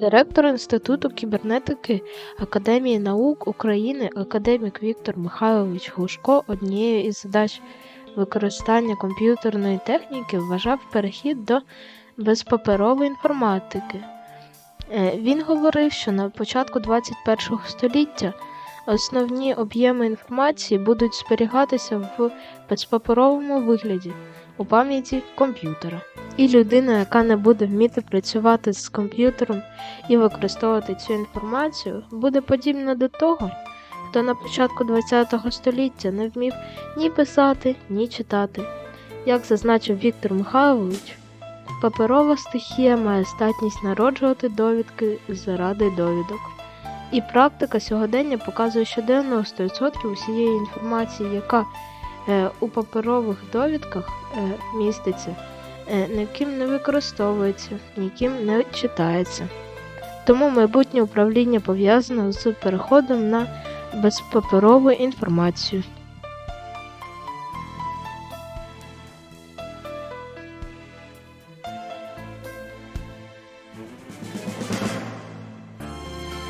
Директор Інституту кібернетики Академії наук України академік Віктор Михайлович Глушко однією із задач використання комп'ютерної техніки вважав перехід до безпаперової інформатики. Е, Він говорив, що на початку 21 століття основні об'єми інформації будуть зберігатися в безпаперовому вигляді у пам'яті комп'ютера. І людина, яка не буде вміти працювати з комп'ютером і використовувати цю інформацію, буде подібна до того, хто на початку ХХ століття не вмів ні писати, ні читати. Як зазначив Віктор Михайлович, паперова стихія має здатність народжувати довідки заради довідок. І практика сьогодення показує, що 90% усієї інформації, яка е, у паперових довідках е, міститься, ніким не використовується, ніким не читається. Тому майбутнє управління пов'язане з переходом на безпаперову інформацію.